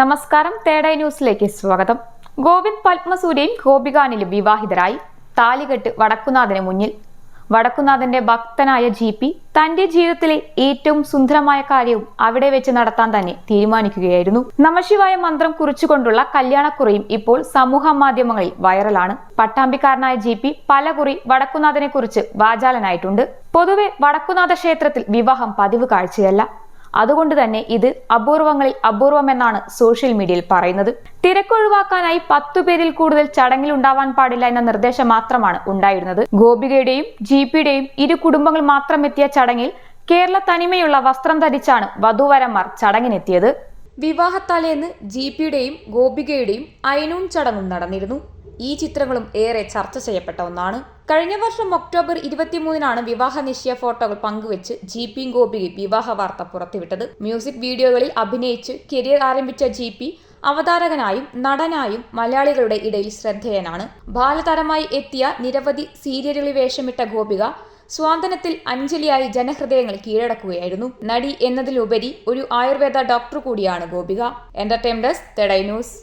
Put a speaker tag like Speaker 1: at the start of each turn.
Speaker 1: നമസ്കാരം തേടൈ ന്യൂസിലേക്ക് സ്വാഗതം. ഗോവിന്ദ് പത്മസൂര്യയും ഗോപികാനിലും വിവാഹിതരായി താലികെട്ട് വടക്കുനാഥന് മുന്നിൽ. വടക്കുനാഥന്റെ ഭക്തനായ ജി പി തന്റെ ജീവിതത്തിലെ ഏറ്റവും സുന്ദരമായ കാര്യവും അവിടെ വെച്ച് നടത്താൻ തന്നെ തീരുമാനിക്കുകയായിരുന്നു. നമശിവായ മന്ത്രം കുറിച്ചുകൊണ്ടുള്ള കല്യാണക്കുറിയും ഇപ്പോൾ സമൂഹ മാധ്യമങ്ങളിൽ വൈറലാണ്. പട്ടാമ്പിക്കാരനായ ജി പി പലകുറി വടക്കുനാഥനെ കുറിച്ച് വാചാലനായിട്ടുണ്ട്. പൊതുവെ വടക്കുനാഥ ക്ഷേത്രത്തിൽ വിവാഹം പതിവ് കാഴ്ചയല്ല. അതുകൊണ്ട് തന്നെ ഇത് അപൂർവങ്ങളിൽ അപൂർവമെന്നാണ് സോഷ്യൽ മീഡിയയിൽ പറയുന്നത്. തിരക്കൊഴിവാക്കാനായി പത്തു പേരിൽ കൂടുതൽ ചടങ്ങിൽ ഉണ്ടാവാൻ പാടില്ല എന്ന നിർദ്ദേശം മാത്രമാണ് ഉണ്ടായിരുന്നത്. ഗോപികയുടെയും ജി പിയുടെയും ഇരു കുടുംബങ്ങൾ മാത്രം എത്തിയ ചടങ്ങിൽ കേരള തനിമയുള്ള വസ്ത്രം ധരിച്ചാണ് വധുവരന്മാർ ചടങ്ങിനെത്തിയത്. വിവാഹത്തലേന്ന് ജി പിയുടെയും ഗോപികയുടെയും അയനൂൺ ചടങ്ങും നടന്നിരുന്നു. ഈ ചിത്രങ്ങളും ഏറെ ചർച്ച ചെയ്യപ്പെട്ട ഒന്നാണ്. കഴിഞ്ഞ വർഷം ഒക്ടോബർ ഇരുപത്തിമൂന്നിനാണ് വിവാഹ നിശ്ചയ ഫോട്ടോകൾ പങ്കുവച്ച് ജി പി ഗോപികയും വിവാഹ വാർത്ത പുറത്തുവിട്ടത്. മ്യൂസിക് വീഡിയോകളിൽ അഭിനയിച്ച് കരിയർ ആരംഭിച്ച ജി പി അവതാരകനായും നടനായും മലയാളികളുടെ ഇടയിൽ ശ്രദ്ധേയനാണ്. ബാലതാരമായി എത്തിയ നിരവധി സീരിയലുകളിൽ വേഷമിട്ട ഗോപിക സ്വാതന്ത്ര്യത്തിൽ അഞ്ജലിയായി ജനഹൃദയങ്ങൾ കീഴടക്കുകയായിരുന്നു. നടി എന്നതിലുപരി ഒരു ആയുർവേദ ഡോക്ടർ കൂടിയാണ് ഗോപിക. Entertainment desk news